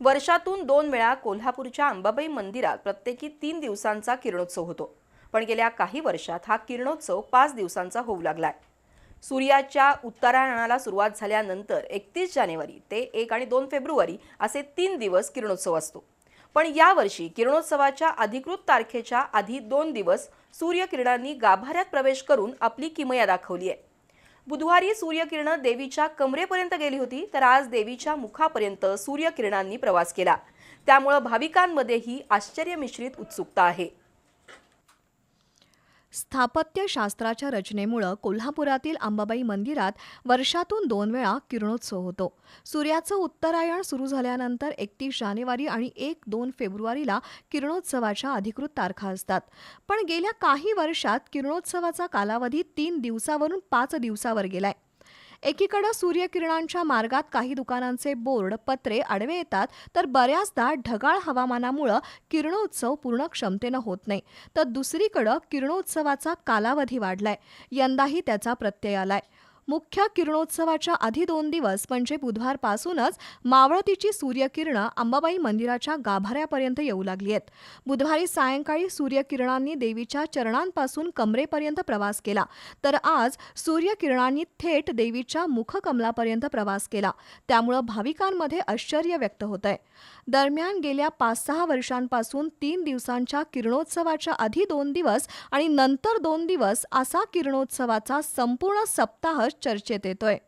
वर्षातून दोन वेळा कोल्हापूरच्या अंबाबाई मंदिरात प्रत्येकी तीन दिवसांचा किरणोत्सव होतो. पण गेल्या काही वर्षात हा किरणोत्सव पाच दिवसांचा होऊ लागलाय. सूर्याच्या उत्तरायणाला सुरुवात झाल्यानंतर एकतीस जानेवारी ते एक आणि दोन फेब्रुवारी असे तीन दिवस किरणोत्सव असतो. पण यावर्षी किरणोत्सवाच्या अधिकृत तारखेच्या आधी दोन दिवस सूर्यकिरणांनी गाभाऱ्यात प्रवेश करून आपली किमया दाखवली आहे बुधवारी सूर्यकिरणं देवीच्या कमरेपर्यंत गेली होती तर आज देवीच्या मुखापर्यंत सूर्यकिरणांनी प्रवास केला. त्यामुळं भाविकांमध्येही आश्चर्यमिश्रित उत्सुकता आहे. स्थापत्यशास्त्राच्या रचनेमुळं कोल्हापुरातील अंबाबाई मंदिरात वर्षातून दोन वेळा किरणोत्सव होतो. सूर्याचं उत्तरायण सुरू झाल्यानंतर एकतीस जानेवारी आणि एक दोन फेब्रुवारीला किरणोत्सवाच्या अधिकृत तारखा असतात. पण गेल्या काही वर्षात किरणोत्सवाचा कालावधी तीन दिवसावरून पाच दिवसावर गेलाय. एकीकडं सूर्यकिरणांच्या मार्गात काही दुकानांचे बोर्ड पत्रे आडवे येतात तर बऱ्याचदा ढगाळ हवामानामुळं किरणोत्सव पूर्ण क्षमतेनं होत नाही. तर दुसरीकडं किरणोत्सवाचा कालावधी वाढलाय. यंदाही त्याचा प्रत्यय आलाय. मुख्य किरणोत्सवाच्या आधी दोन दिवस म्हणजे बुधवारपासूनच मावळतीची सूर्यकिरणं अंबाबाई मंदिराच्या गाभाऱ्यापर्यंत येऊ लागली आहेत. बुधवारी सायंकाळी सूर्यकिरणांनी देवीच्या चरणांपासून कमरेपर्यंत प्रवास केला. तर आज सूर्यकिरणांनी थेट देवीच्या मुखकमलापर्यंत प्रवास केला. त्यामुळं भाविकांमध्ये आश्चर्य व्यक्त होत आहे दरम्यान गेल्या पाच सहा वर्षांपासून तीन दिवसांच्या किरणोत्सवाच्या आधी दोन दिवस आणि नंतर दोन दिवस असा किरणोत्सवाचा संपूर्ण सप्ताह चर्चेत येतोय.